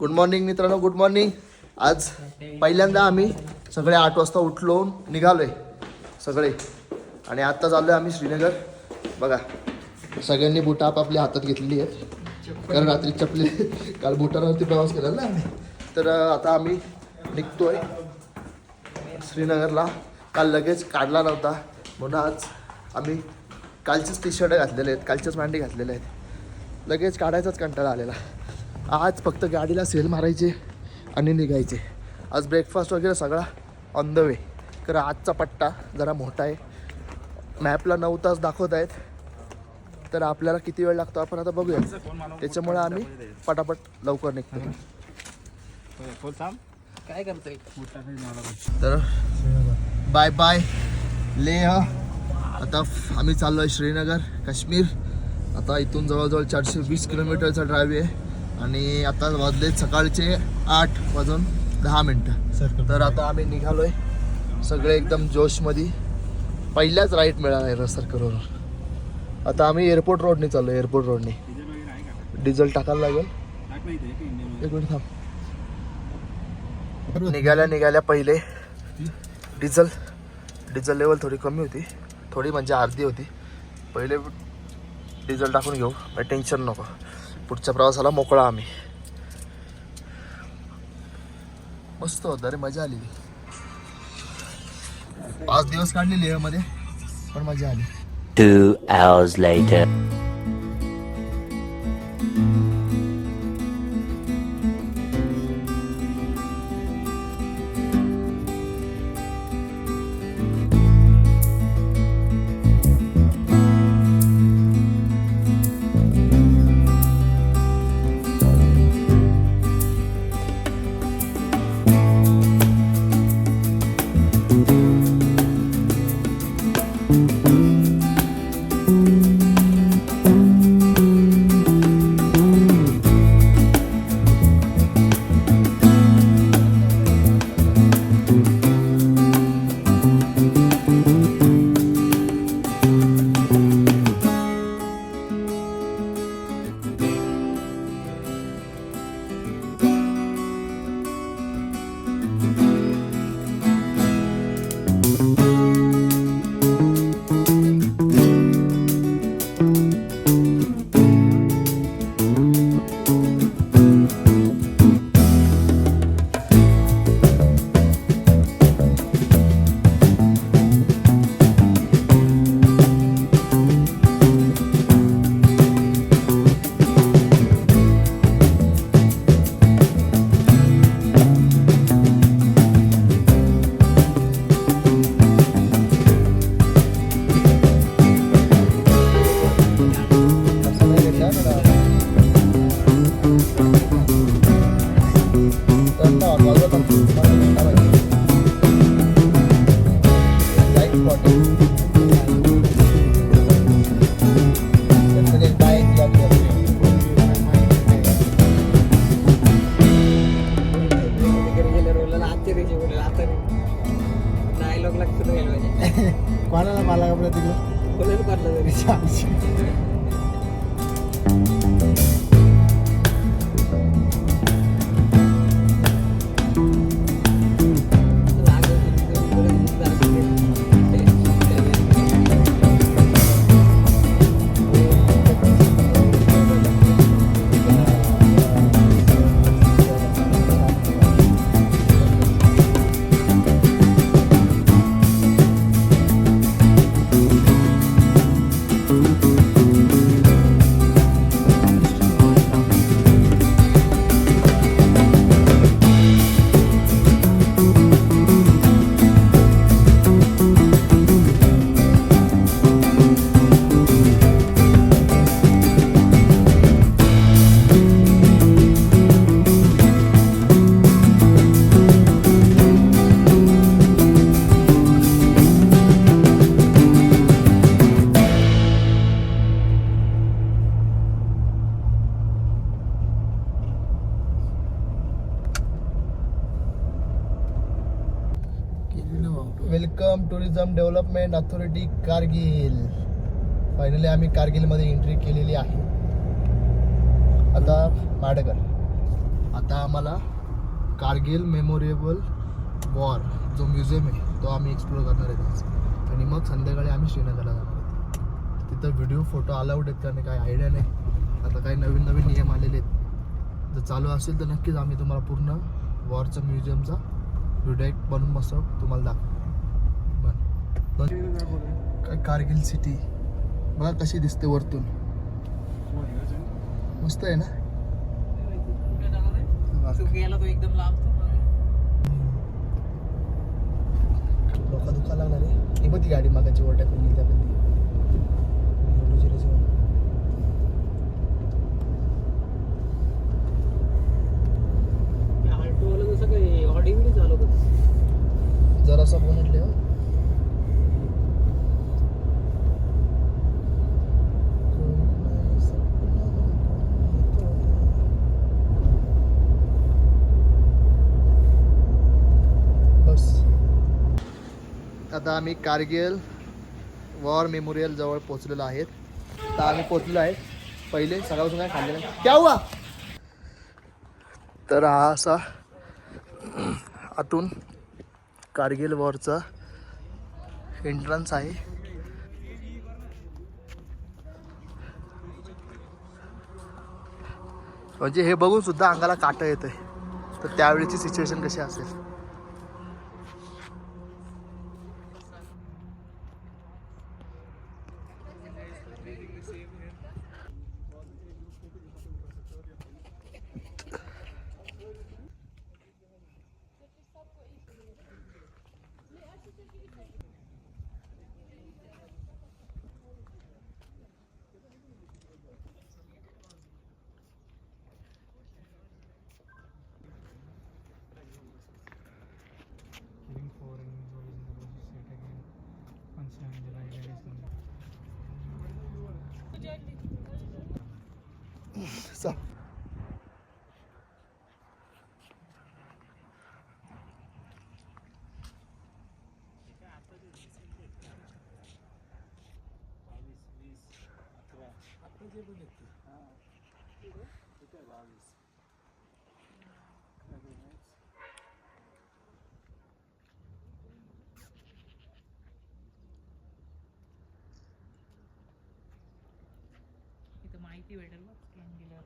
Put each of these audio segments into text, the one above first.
Good morning मित्रांनो good morning आज पहिल्यांदा आम्ही सगळे आठ वाजता उठलो निघालोय सगळे. आणि आत्ता चाललोय आम्ही श्रीनगर. बघा सगळ्यांनी बुटं आपापल्या हातात घेतलेली आहेत. कारण रात्री चपली काल बुटावरती प्रवास केला ना आम्ही. तर आता आम्ही निघतोय श्रीनगरला. काल लगेच काढला नव्हता. म्हणून आज आम्ही कालचेच टी शर्ट घातलेले आहेत कालचेच मांडी घातलेले आहेत. लगेच काढायचाच कंटाळा आलेला. आज फक्त गाडीला सेल मारायचे आणि निघायचे. आज ब्रेकफास्ट वगैरे सगळा ऑन द वे कारण आजचा पट्टा जरा मोठा आहे. मॅपला नऊ तास दाखवत आहेत. तर आपल्याला किती वेळ लागतो आपण आता बघूया. त्याच्यामुळे आम्ही पटापट लवकर निघतो. काय करतोय? तर बाय बाय लेह. आता आम्ही चाललो आहे श्रीनगर काश्मीर. आता इथून जवळजवळ चारशे वीस किलोमीटरचा ड्राईव्ह आहे. आणि आता वाजले सकाळचे आठ वाजून दहा मिनटं. तर आता आम्ही निघालोय सगळे एकदम जोशमध्ये. पहिल्याच राईट मिळाला आहे सर्कलवर आता आम्ही एअरपोर्ट रोडने चाललो एअरपोर्ट रोडने डिझेल टाकायला लागेल. एक मिनिट थांब. निघाल्या निघाल्या पहिले. डिझेल डिझेल लेवल थोडी कमी होती. थोडी म्हणजे अर्धी होती. पहिले डिझेल टाकून घेऊ. काही टेन्शन नको. पुढच्या प्रवासाला मोकळा आम्ही. मस्त होता रे मजा आली पाच दिवस काढलेली मध्ये पण मजा आली. Two hours later. അഭിപ്രായത്തിൽ welcome tourism development authority Kargil. Finally आम्ही कारगिलमध्ये एंट्री केलेली आहे. आता माडगर आता आम्हाला कारगिल मेमोरेबल वॉर जो म्युझियम आहे तो आम्ही एक्सप्लोर करणार आहे आणि मग संध्याकाळी आम्ही श्रीनगरला जाणार आहे. तिथं व्हिडिओ फोटो अलाउड आहेत कारण काही आयडिया नाही. आता काही नवीन नवीन नियम आलेले आहेत. जर चालू असेल तर नक्कीच आम्ही तुम्हाला पूर्ण वॉरचं म्युझियमचा व्हिडिओ एक बनवून मस्त तुम्हाला दाखवू काय कारगिल सिटी. बघा कशी दिसते वरतून. मस्त आहे ना? आहे डोका दुखा लागला रे. ही बघ ती गाडी मागाची ओरट्या करून गेली आपण आल्टोवाला जसं काही ऑडी बिडी चालवत होतं. जरासा बोनटले हो बस आता आम्ही कारगिल वॉर मेमोरियल जवळ पोहोचलेलो आहेत. आता आम्ही पोहोचलो आहे पहिले सकाळपासून काय खाल्लेलं नाही. क्या हुआ? तर हा असा आतून कारगिल वॉरचा एंट्रन्स आहे. म्हणजे हे बघून सुद्धा अंगाला काटा येत आहे तर त्यावेळेची सिच्युएशन कशी असेल? इथं माहिती भेटेल बघ स्कॅन केल्यावर.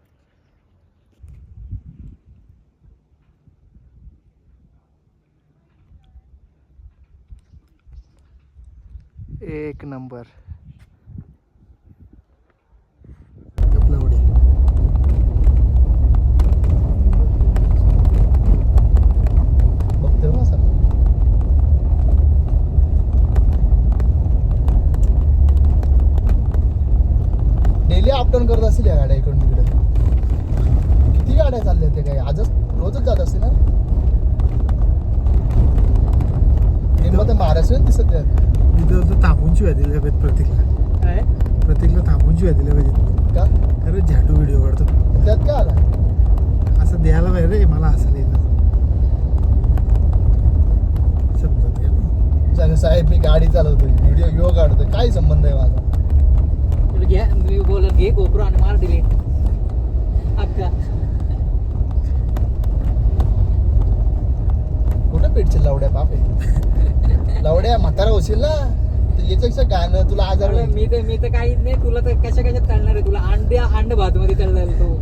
एक नंबर. डेली अपडाऊन करत असतील या गाड्या इकडून तिकडे. किती गाड्या चालल्या त्या काही आजच रोजच जात असतील ना? तर दिसत आहेत. मी तर तो थांबून शिवाय दिल्या पाहिजेत प्रतीकला. काय? प्रतीकला थांबून शिवाय दिल्या पाहिजेत. का? खरंच झाटू व्हिडिओ काढतो. त्यात काय आला? असं द्यायला पाहिजे रे मला समजत नाही. साहेब मी गाडी चालवतोय. व्हिडिओ घेऊ काढतोय. काय संबंध आहे माझा? घ्या मी बोलत घे गोप्रो आणि मार डिलीट अक्का. कुठं पेटशील लावड्या बाप लावड्या म्हातारा होशील ना? याच्यापेक्षा गाणं तुला आजार. मी तर मी तर काहीच नाही तुला तर कशा कशात चालणार आहे? तुला अंडे अंड भात मध्ये चालणार तो.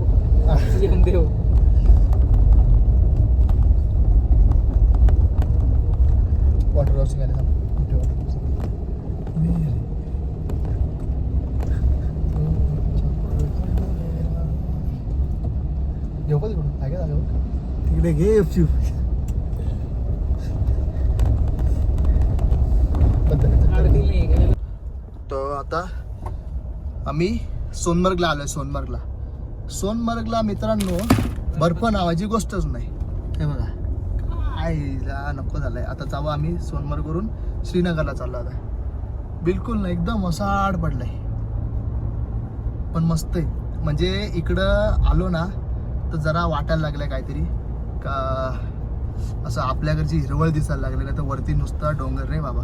यमदेव वॉटर वॉशिंग आले थांब. मोठी water washing. घेऊ का तिकडून आहे का जागा बघ? तिकडे घे एफ पद्धतीचं. तर आता आम्ही सोनमर्गला आलोय सोनमर्गला. सोनमर्गला मित्रांनो बर्फ नावाची गोष्टच नाही. हे बघा. काय हिला नको झालंय. आता जावं आम्ही सोनमर्गवरून श्रीनगरला चाललो आता. बिलकुल ना एकदम असाड पडलाय. पण मस्त आहे. म्हणजे इकडं आलो ना तर जरा वाटायला लागलंय काहीतरी. का असं आपल्याकडची हिरवळ दिसायला लागली नाही तर वरती नुसता डोंगर रे बाबा.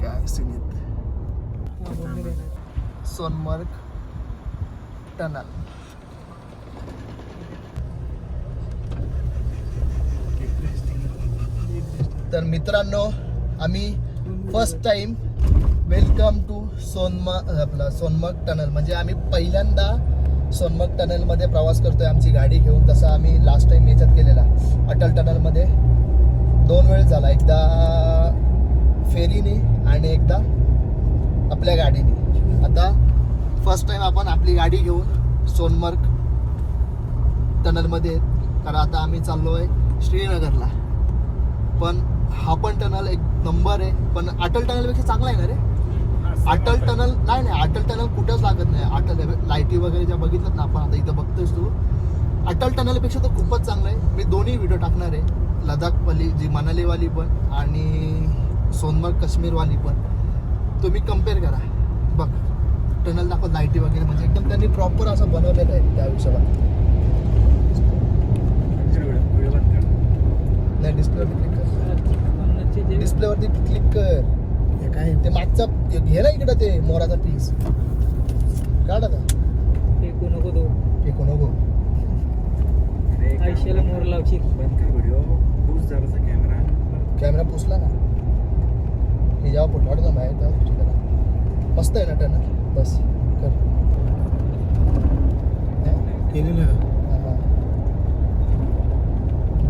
काय सीन सोनमर्ग टनल. तर मित्रांनो आम्ही first time welcome to Sonamarg आपला सोनमर्ग टनल. म्हणजे आम्ही पहिल्यांदा सोनमग टनलमध्ये प्रवास करतोय आमची गाडी घेऊन. तसा आम्ही लास्ट टाइम याच्यात केलेला. अटल टनलमध्ये. दोन वेळ झाला. एकदा फेरीने आणि एकदा आपल्या गाडीने. आता फर्स्ट टाईम आपण आपली गाडी घेऊन सोनमर्ग टनलमध्ये. आहेत कारण आता आम्ही चाललो आहे श्रीनगरला. पण हा पण टनल एक नंबर आहे. पण अटल टनलपेक्षा चांगला आहे ना रे? अटल टनल नाही नाही अटल टनल कुठंच लागत नाही. अटल लाईटी वगैरे ज्या बघितल्यात ना आपण आता इथं बघतोयस तू. अटल टनलपेक्षा तर खूपच चांगलं आहे. मी दोन्ही व्हिडिओ टाकणार आहे. लडाखवाली जी मनालीवाली पण आणि सोनमर्ग काश्मीरवाली पण. तुम्ही कंपेअर करा. बघ टनल दाखव लाईटी वगैरे म्हणजे एकदम त्यांनी प्रॉपर असं बनवलेलं आहे त्या हिशोबात नाही डिस्प्लेवरती क्लिक कर. डिस्प्लेवरती क्लिक कर. हे काय ते मागचा घे ना इकडं ते मोराचा पीस काढ आता. फेकू नको तो. फेकू नको. आयुष्याला मोर लावशील. कॅमेरा पुसला ना. हे जेव्हा फोटो काढतो ना बाहेर तेव्हा मस्त आहे ना टन बस कर. हा.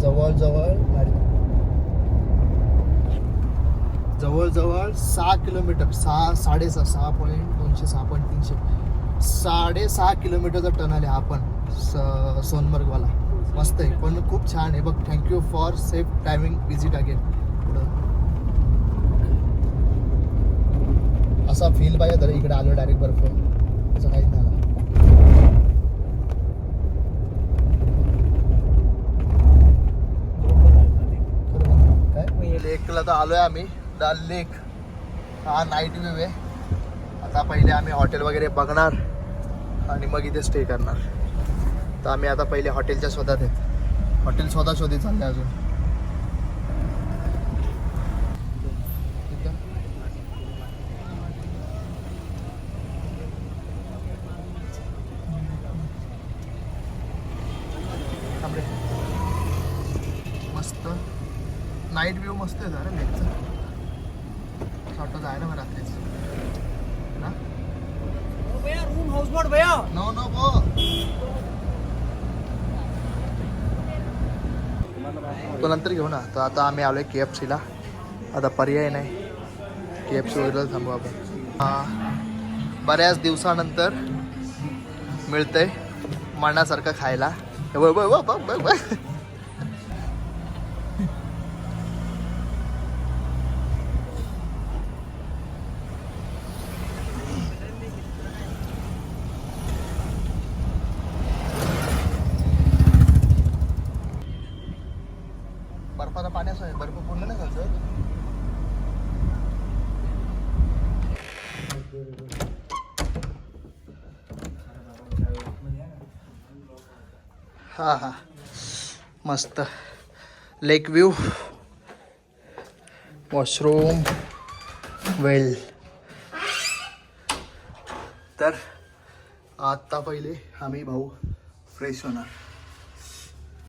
जवळ जवळ. गाडी जवळ जवळ सहा किलोमीटर सहा साडेसहा सहा पॉईंट दोनशे सहा पॉईंट तीनशे. साडेसहा किलोमीटरचा टनल आहे हा पण स सोनमर्गवाला. मस्त आहे पण खूप छान आहे. बघ thank you for safe timing visit again पुढं. असा फील पाहिजे तर इकडे आलो डायरेक्ट बर्फ. असं काहीच नाही लेकला तर आलोय आम्ही. The lake. हा नाईट व्ह्यू आहे. आता पहिले आम्ही हॉटेल वगैरे बघणार आणि मग इथे स्टे करणार. तर आम्ही आता पहिले हॉटेलच्या शोधात आहेत. हॉटेल शोधा शोधी चालले अजून मस्त. नाईट व्ह्यू मस्त आहे जरा लेकचा. वाटतं जायला मग रात्रीच ना? रूम हाऊस बोट भैया. नो नो गो तो नंतर घेऊ ना. तर आता आम्ही आलोय के एफ सीला आता पर्याय नाही. के एफ सी वगैरे थांबू आपण. हा. बऱ्याच दिवसानंतर मिळतंय मनासारखं खायला. बघ बघ बघ बघ बघ हा हा। मस्त। लेक व्ह्यू वॉशरूम वेल तर आता पहिले आम्ही भाऊ फ्रेश होणार.